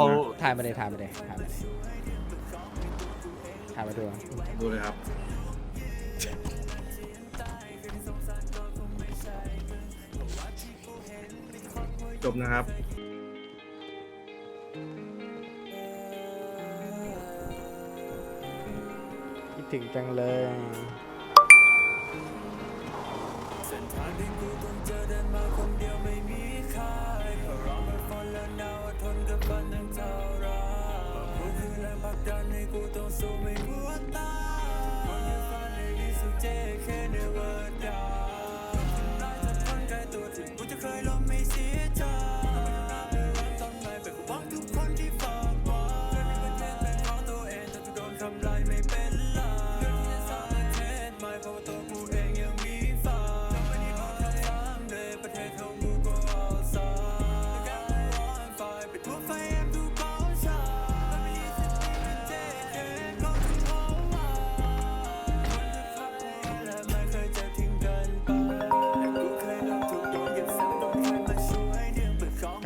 เขาถ่ายมาเลยถ่ายมาเลยถ่ายมาเลยถ่ายมาดูดูเลยครับจบนะครับคิดถึงจังเลย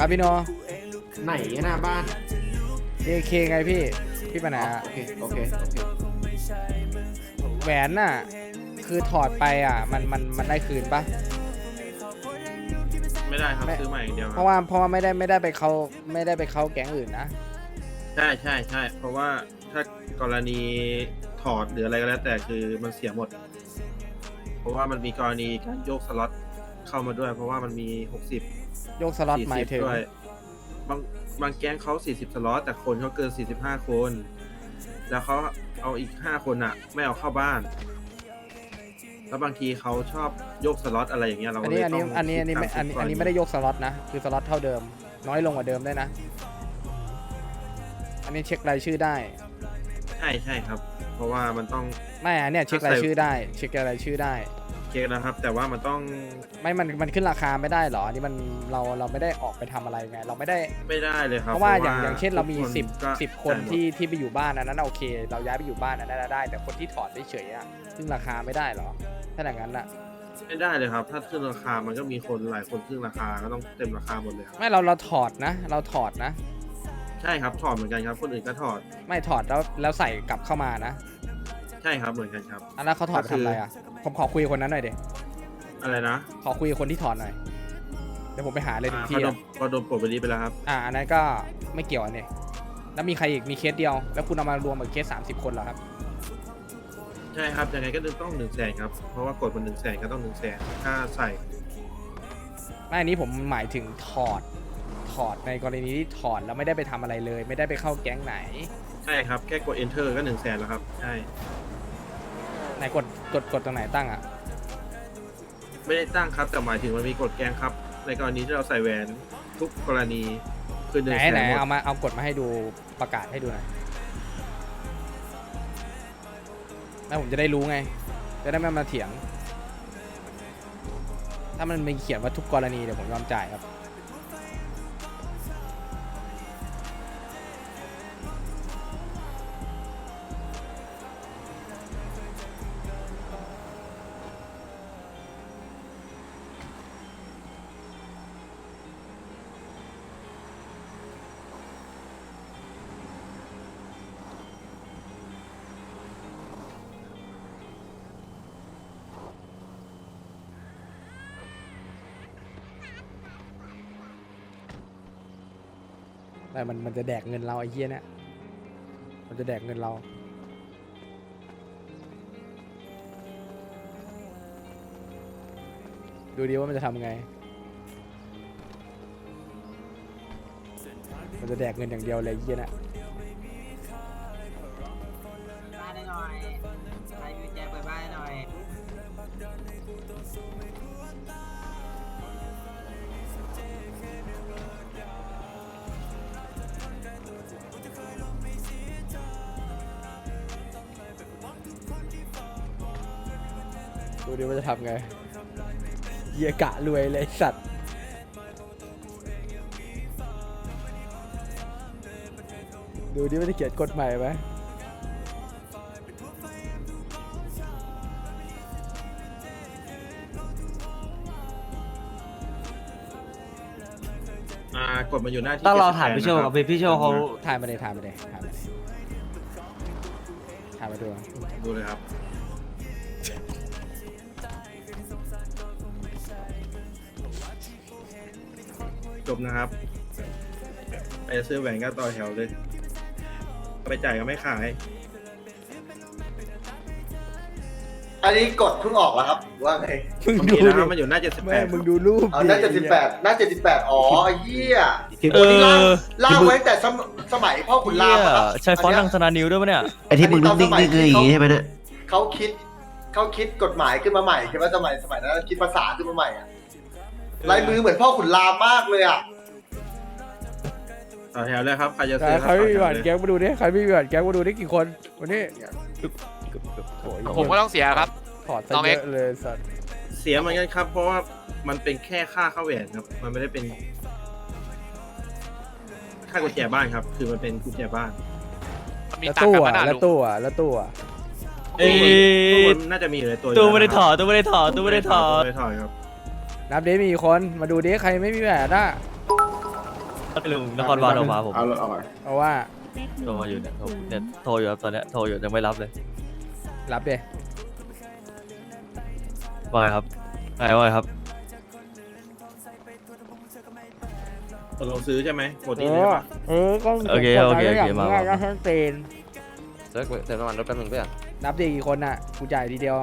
ครับพี่โนไหนหน้าบ้านเอเคไงพี่ พี่ปัญหาโอเค โอเค โอเค แหวนน่ะ คือถอดไปอะ มัน มัน มันได้คืนปะ ไม่ได้ครับไม่ ซื้อใหม่อย่างเดียวเพครัราะบว่า เพราะว่าไม่ได้ ไม่ได้ไปเขาไม่ได้ไปเข้าแก๊งอื่นนะ ใช่ใช่ใช่เพราะว่าถ้ากรณีถอดหรืออะไรก็แล้ว แต่คือมันเสียหมด เพราะว่ามันมีกรณีการโยกสล็อตเข้ามาด้วย เพราะว่ามันมีหกสิบโยกสล็อตหมายถึงด้วยบางบางแก๊งเขาสี่สิบสล็อตแต่คนเขาเกินสี่สิบห้าคน แล้วเขาเอาอีกห้าคนอะ ไม่เอาเข้าบ้าน แล้วบางทีเขาชอบโยกสล็อตอะไรอย่างเงี้ยเราอันก็เลนี้ยอันต้นี้องอันนี้อันนี้ไม่คิอันตานี้กรณีอันนี้ไม่ได้ยกสล็อตนะ คือสล็อตเท่าเดิม น้อยลงกว่าเดิมได้วยนะ อันนี้เช็ครายชื่อได้ ใช่ใช่ครับ เพราะว่ามันต้อง ไม่อันเนี้ยเช็ครายชื่อได้ เช็ครายชื่อได้ เช็คนะครับ แต่ว่ามันต้องไม่มันมันขึ้นราคาไม่ได้เหรออันนี้มันเราเราไม่ได้ออกไปทำอะไรไง เราไม่ได้ ไม่ได้เลยครับเพราะว่าอย่างอย่างเช่นเรามีทุกสิบก็สิบคนจ่ายหมดที่ที่ไปอยู่บ้านอันนั้นโอเค เราย้ายไปอยู่บ้านอันนั้นได้ แต่คนที่ถอดเฉยๆอะซึ่งราคาไม่ได้เหรอถ้าอย่างนั้นอะไม่ได้เลยครับ ถ้าขึ้นราคามันก็มีคนหลายคนขึ้นราคาก็ต้องเต็มราคาหมดเลยครับไม่เราเราถอดนะ เราถอดนะ ใช่ครับถอดเหมือนกันครับ คนอื่นก็ถอดไม่ถอดแล้วแล้วใส่กลับเข้ามานะใช่ครับเหมือนกันครับอันนั้นเขาถอดไปก็คือทำอะไรอะ ผมขอคุยกับคนนั้นหน่อยเด็อะไรนะขอคุยกับคนที่ถอดหน่อยเดี๋ยวผมไปหาเลยถึงอ่าที่เขาโดอะนเขาโดนปลดไปนี้ไปแล้วครับ อ่าอันนั้นก็ไม่เกี่ยวอันนี้แล้วมีใครอีกมีเคสเดียว แล้วคุณเอามารวมกับเคส30คนเหรอครับ ใช่ครับยังไงก็ต้องหนึ่งแสนครับ เพราะว่ากดมันหนึ่งแสนก็ต้องหนึ่งแสนค่าใส่ไม่อันนี้ผมหมายถึงถอดถอดในกรณีที่ถอดแล้วไม่ได้ไปทำอะไรเลย ไม่ได้ไปเข้าแก๊งไหน ใช่ครับ แค่กด enter ก็หนึ่งแสนแล้วครับ ใช่ ไหนกดกดกดตรงไหนตั้งอะ ไม่ได้ตั้งครับแต่หมายถึงมันมีกฎแกงครับ ในกรณีที่เราใส่แหวนทุกกรณีคือหนึ่ไหงนแสนไหนหมดเอามาเอากดมาให้ดูประกาศให้ดูหน่อยแล้วผมจะได้รู้ไง จะได้ไม่มาเถียง ถ้ามันมีเขียนว่าทุกกรณีเดี๋ยวผมยอมจ่ายครับ แต่มันมันจะแดกเงินเราไอ้เหี้ยเนี่ยมันจะแดกเงินเรา ดูดีว่ามันจะทำไง มันจะแดกเงินอย่างเดียวเลยไอ้เหี้ยเนี่ย ดูดิว่าจะทำไงเหี้ยกะรวยเลยไอ้สัตว์ดูดิว่าจะเขียนกฎใหม่ไหมอ่ากกดมาอยู่หน้าที่ต้องรอ78ถามพี่โชว์นะครับพี่พี่โชว์เขาถ่ายมาเลยถ่ายมาเลยถ่ายมาเลยถ่ายมาดูดูเลยครับ จบนะครับ ไปซื้อแหวนก็ต่อแถวเลย ไปจ่ายก็ไม่ขาย อันนี้กดเพิ่งออกแล้วครับว่าไงมึงมันดูมีดินะครับมันอยู่หน้าแม่78มึงดูรูปเอาหน้าเจ็ดสิบแปดหน้าเจ็ดสิบแปดอ๋อไอ้เหี้ยเอคนนี้ล่างอล่างไว้แต่สมสมัยพ่อขุนรามอะครับใช้ฟอนต์อัทางสนานิวด้วยปะเนี่ย ไอ้ที่มึงนิ่งๆนี่คืออย่างงี้ใช่ไหมเนี่ยเขาคิดเขาคิดกฎหมายขึ้นมาใหม่ใช่ไหมสมัยสมัยนั้นคิดภาษาขึ้นมาใหม่อะ ลายมือเหมือนพ่อขุนรามมากเลยอะต่อแถวเลยครับใครจะใครซื้อคใครัรบไม่มีต่อบัตรแถวแก๊เลยงมาดูดิใครไม่มีบัตรแก๊งมาดูได้กี่คนวันนี้โอ้ยผมก็ต้องเสียครับ ถอดซะน้องเยเอ็กอะเลยสัตว์เสียเหมือนกันครับ เพราะว่ามันเป็นแค่ค่าเข้าแหวนครับ มันไม่ได้เป็น ค่ากุญแจบ้านครับ คือมันเป็นกุญแจบ้านมันมีแล้วตังตู้ค์กันอะมานะแล้วลุงตู้อะแล้วตู้อะเอ้ย ตู้มันน่าจะมีอยู่ในตัวอยู่ตู้ไม่ได้แล้วถอดตู้ไม่ได้ถอดตู้ไม่ได้ถอด ไม่ได้ถอดครับ นับดิมีกี่คนมาดูดิใครไม่มีแหวนอะลุงนครบาลออกมาผมเอาเอาก่อนเพราะว่าโทรมาอยู่เนี่ยโทรเนี่ยโทรอยู่ครับตอนเนี้ยโทรอยู่ยังไม่รับเลยรับเดว่าไงครับไงว่าไงครับตกลงซื้อใช่ไหมหมดเอที่เลยอปะเออก็โอเคโอเคโอเคมาง่ายก็มาทั้งเตนเซิร์ฟเติมน้ำมันรถแป๊บนึงเพื่อนนับดิกี่คนอะกูจ่ายทีเดียว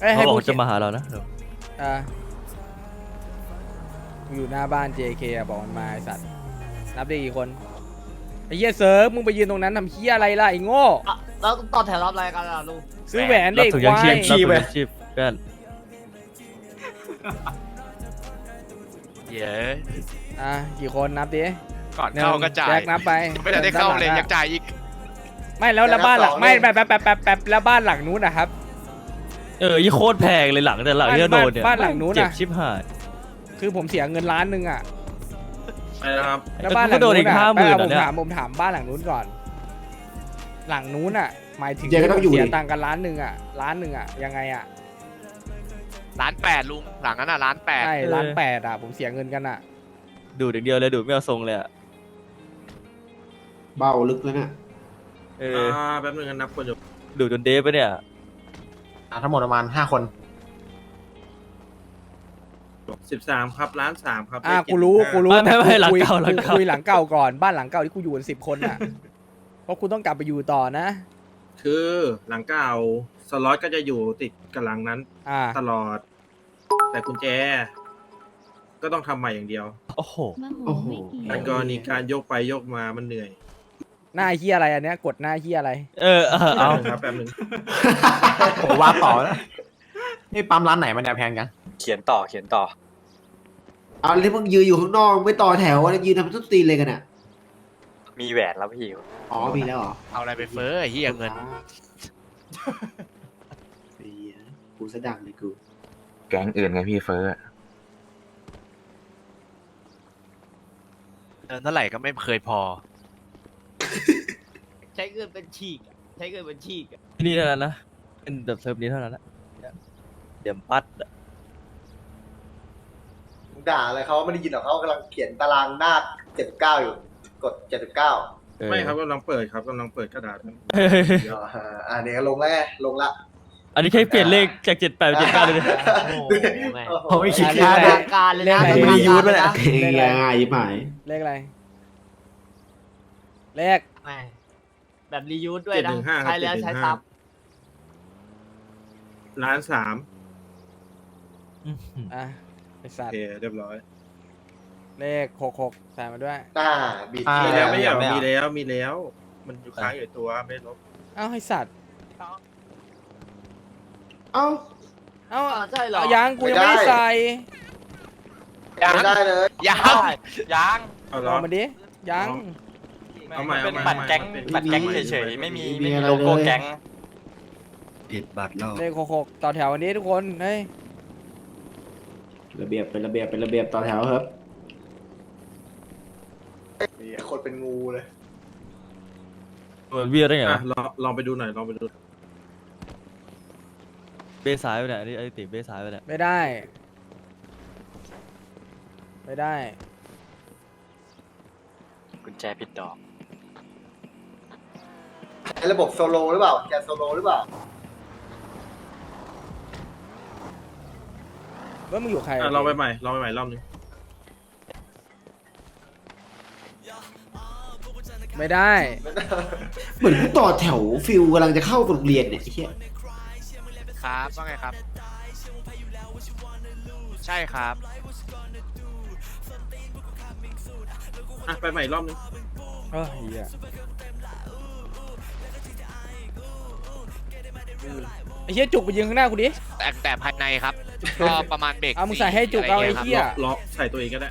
เอ้ยเขาให้บอกกูว่าจะมาหาเรานะเดี๋ยวอ่าอยู่หน้าบ้าน JK อะบอกมันมาไอสัตว์ นับดิกี่คน ไอ้เหี้ยเซิร์ฟมึงไปยืนตรงนั้นทำเหี้ยอะไรล่ะไอ้โง่แล้วต่อแถวรับอะไรกันล่ะลุงซื้อแหวนรับเด็กถุงยังควาชีพยรับถุงยังชีพเพื่อนเย้อะกี่คนนับดิก่อนเข้าก็จ่ายแจ็คนับไปไม่ได้ได้เข้าเลยด้นหยังจ่ายอีก ไม่แล้วแล้วบ้านหลังแจ็คนับสองไม่เลยแบบแบบแบบแบบแบบแล้วบ้านหลังนู้นนะครับ เออยี่โคตรแพงเลยหลังแต่หลังที่เราโดนเนี่ยบ้านหลังนู้นเจ็บน่ะชิบหาย คือผมเสียเงินล้านหนึ่งอะไปนะครับ แล้วบ้านหลังก็โดนอีกะ50,000ไม่เาอะผมเนี่ย ถามผมถามบ้านหลังนู้นก่อน หลังนู้นอะ หมายถึงเจ๊ก็ต้องอยู่เสียดิตังค์กันล้านหนึ่งอะล้านหนึ่งอะยังไงอะล้านแปดลุงหลังนั้นอะล้านแปดใช่ล้านแปดอะผมเสียเงินกันอะ ดูดอย่างเดียวเลยดูดไม่เอาทรงเลยอะเบาลึกแล้วเนี่ย เออ่อาแป๊บนึงนะนับคนอยู่ดูดจนเดฟไปเนี่ย ทั้งหมดประมาณห้าคน สิบสามครับร้านสามครับอะเลขกูรู้75กูรู้ไม่ไม่ไม่หลังคุยเก่าหลังเก่า คุยหลังเก่าก่อนบ้านหลังเก่าที่กูอยู่กันสิบคนอะ เพราะคุณต้องกลับไปอยู่ต่อนะ คือหลังเก่าสล็อตก็จะอยู่ติดกับหลังนั้นอ่า ตลอด แต่กุญแจ ก็ต้องทำใหม่อย่างเดียวโอ้โห โอ้โหในกรณีการโยกไปโยกมามันเหนื่อย หน้าเฮียอะไรอันเนี้ยกดหน้าเฮียอะไร เออเออเอาแป๊บนึงครับแป๊บนึงผมว่าต่อแล้วนี่ปั๊มร้านไหนมันแพงกันเขียนต่อเขียนต่อ เอาที่มึงยืนอยู่ข้างนอกไม่ต่อแถวแล้วยืนทำต้นตีนเลยกันอะมีแหวนแล้วพี่ อ๋อมีแล้วเหรอเอาอะไรไปเฟ้อไอ้เหี้ยเงิน ไอ้เหี้ยกูสะดังเลยกูแก๊งอื่นไงพี่เฟอร์เงินเท่าไหร่ก็ไม่เคยพอ ใช้เงินเป็นฉีกอะใช้เงินเป็นฉีกอะที่นี่เท่านั้นนะเป็นแบบเซิร์ฟนี้เท่านั้นนะเดี๋ยวปัดอะมึงด่าอะไรเขาไม่ได้ยินหรอกเขากำลังเขียนตารางหน้าเจ็ดเก้าอยู่ กดเจ็ดสิบเก้าเออไม่ครับกำลังเปิดครับกำลังเปิดกระดาษครับอ่าเนี่ยลงแล้วไงลงละ อันนี้แค่เปลี่ยนเลขจากเจ็ดแปดเป็นเจ็ดเก้าเลยนะโอ้โหแม่งโอ้ยคิดอะค่าเรียกอะไรเนี่ยทางการเลยนะเรียกอะไร ทางการเลยนะเฮ้ยง่ายยิ่หาย เลขอะไร เลขแม่งแบบรียูสด้วยนะ 715ใช้แล้วใช้ซ้ร้านสามอะไอสัโอตว์เคเรียบร้อยเลขหกหกใส่มาด้วยอ่าบีบอ่า มีที่แล้แล้ววไม่ไม่ใช่เหรอไม่เอามีแล้วมีแล้ว มันอยู่ค้างอยู่ในตัวไม่ได้ลบเอ้าไอสัตว์เอ้า เอ้าำอ่าใช่เหรอเอายังกูยังไม่ได้ใส่ยังไม่ได้เลย ยัง ยังเอาเหรลออง มาดิยัง เอาใหม่เป็นเอาใหม่บัตรแก๊งเอาใหม่บัตรแก๊งเอาใหม่เฉยๆ ไม่มีไม่มีไม่มีอะไรโลโก้เลยแก๊งผิดบัตรแล้วเลขหกหกต่อแถววันนี้ทุกคน เฮ้ย ระเบียบเป็นระเบียบเป็นระเบียบต่อแถวครับนี่คนเป็นงูเลยเหมือนเวียได้ไงอะวะลองลองไปดูหน่อยลองไปดูเบซ้ายไปเนี่ยอันนี้ไอ้ติเบซ้ายไปเนี่ยไม่ได้ ไม่ได้ กุญแจผิดดอกใช้ ระบบโซโลหรือเปล่าแกนโซโลหรือเปล่าว่ามึงอยู่ใครอะลองไปใหม่ลองไปใหม่รอบนึงไม่ได้ เหมือนต่อแถวฟิลกำลังจะเข้าโรงเรียนเนี่ยไอ้เหี้ยครับว่าไงครับ ใช่ครับ อะไปใหม่รอบนึงเออเหี้ย ไอ้เหี้ยจุกไปยืนข้างหน้ากูดิ แต่แต่ภายในครับ ก็ประมาณเบรกเอามึงใส่ให้จุกเอาไอ้ะรเหี้ยงี้ครับล็อกใส่ตัวเองก็ได้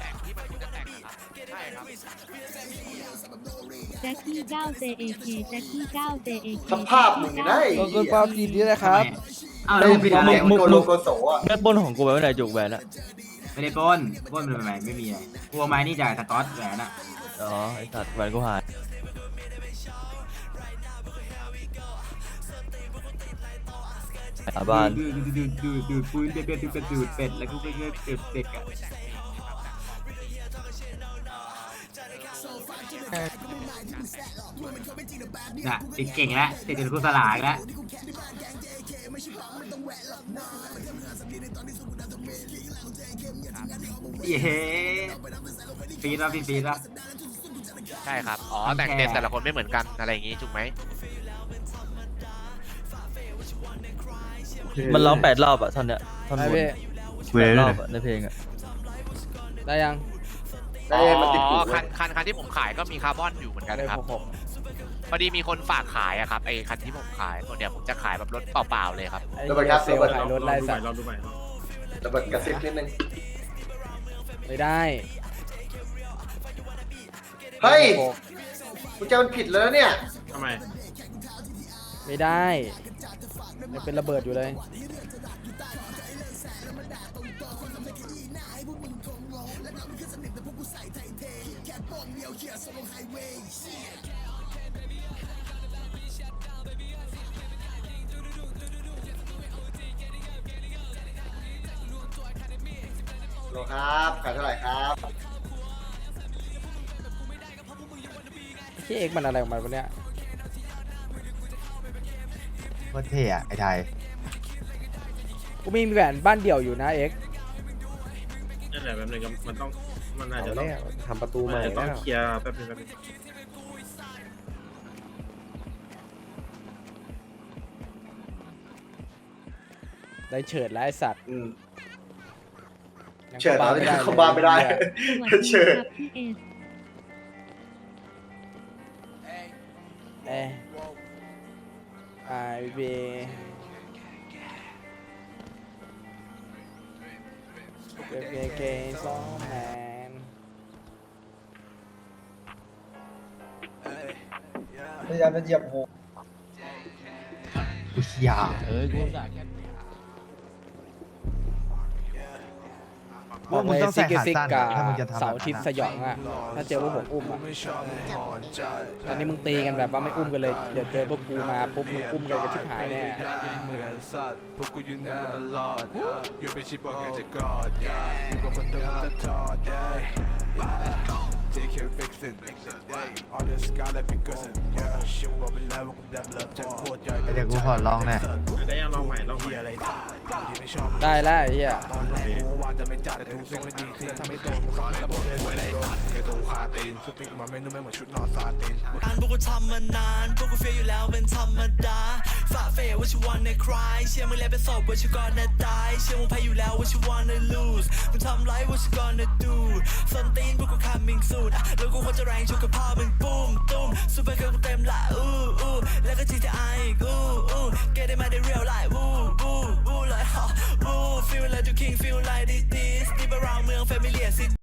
แต่งที่มันควรจะแต่งนะครับใช่ครับแจ็คกี้9 JAK แจ็คกี้9 JAK สภาพมึงได้ขอบคุณเปาทีนี้นะครับอ้าวแล้วมึงผิดอะไรมึงโกโลโกโสอะแม่ปล้นของกูไปไม่ได้จุกแหวนละไม่ได้ปล้นปล้นเป็นไงไม่มีอะไรกลัวไม้นี่จากสกอตแหวนอะ อ๋อไอสัตว์แหวนกูหาย หาบ้านดูดูดูดูดูปืนเป็ดเป็ดเป็ดดูดเป็ดแล้วก็เป็ดเป็ดเป็ดเป็ดอะน่ะติดเก่งแล้วติดเป็นผู้สลายแล้วเย้ฟีดแล้วฟีดฟีดแล้วใช่ครับ อ๋อ แต่งเต็มแต่ละคนไม่เหมือนกันอะไรอย่างงี้ถูกไหม มันร้องแปดรอบอะท่อนเนี้ยท่อนบได้นพี่แปดรอบอะในเพลงอะได้ยังได้มันติดอ๋หูอคันคันคันที่ผมขายก็มีคาร์บอนอยู่เหมือนกันได้ครับหกหกพอดีมีคนฝากขายอะครับไอ้คันที่ผมขายส่วนเดียวผมจะขายแบบรถเปล่าๆเลยครับ ไอ้เหี้ยเซลล์ขายรถไล่ลองดูใหสัม่ตว์ลองดูใหม่ระเบิดกระซิบนิดนึง ไม่ได้เฮ้ยหกกูจะมันผิดแล้วนะเนี่ย ทำไมไม่ได้ ยังเป็นระเบิดอยู่เลยโลครับขายเท่าไหร่ครับที่เอกมันอะไรของมันวะเนี่ยโค ตรเท่อะไอ้ไทยกูมีแหวนบ้านเดี่ยวอยู่นะเอกนั่นแหละแบบนึงก็มันต้องมันอาจเอาจะต้องแล้วทำประตูใหมันม่อาจจะต้องแล้วเคลียร์แป๊บนึงแป๊บนึงได้เฉิดแล้วไอ้สัตว์อืม ยังเฉิดข้าแล้วบ้านเข้าบ้านไม่ได้เลยสวัสดีเชิญครับพี่เอส เอ้ไอบีเกเกสองแมนพยายามจะเหยียบหูอย่าเอ้ยกูสั่ง พวกมึงต้องใส่ขาสั้นกาถ้ามึงจะทำแบบนั้นอะ เสาร์อาทิตย์สยองอะถ้าเจอพวกผมอุ้มอะตอนนี้มึงตีกันแบบว่าไม่อุ้มกันเลยเดี๋ยวเจอพวกกูมาปุ๊บมึงอุ้มกันกันชิบหายแน่เหมือนสัตว์พวกกูอยู่ในมันตลอดอยู่เป็นชิปบอกแกจะกอดอยู่กับคนเดิมจะทอด JK fixing all this guy let me go yeah shit ว่าเป็นแล้วว่ากูดำเลิฟจะโคตรใหญ่เดี๋ยวกูขอลองหน่อยได้ยังลองใหม่ลองใหม่อะไรที่ไม่ชอบได้แล้วไอ้เหี้ยตอนแรกกูว่าจะไม่จ่ายแต่ทุกสิ่งไม่ดีขึ้นถ้าไม่โดนกูต้องระบบเลยไว้เลยแค่ตรงคาตีนชุดปิกมาไม่นุ่มไม่เหมือนชุดนอนซาตินการพวกกูทำมานานพวกกูเฟียอยู่แล้วเป็นธรรมดา ฝ่าเฟยว่าชิวันในคลายเชื่อมึงแล้วเป็นศพว่าชิวก่อนนะตายเชื่อมึงแพ้อยู่แล้วว่าชิวันใน lose มึงทำไรว่าชิวัน n ดูส้นตีนพวกกู coming soon อะแล้วกูควรจะแรงชกกับพ่อมึงปุ้มตุ้มซูเปอร์เกิร์ลกูเต็มละอู้อู้แล้วก็ GTI อีกอู้อู้ get it มาได้ real life วู้วู้วู้เลยฮะวู้ feel like the king feel like this this deep around เมือง familiar city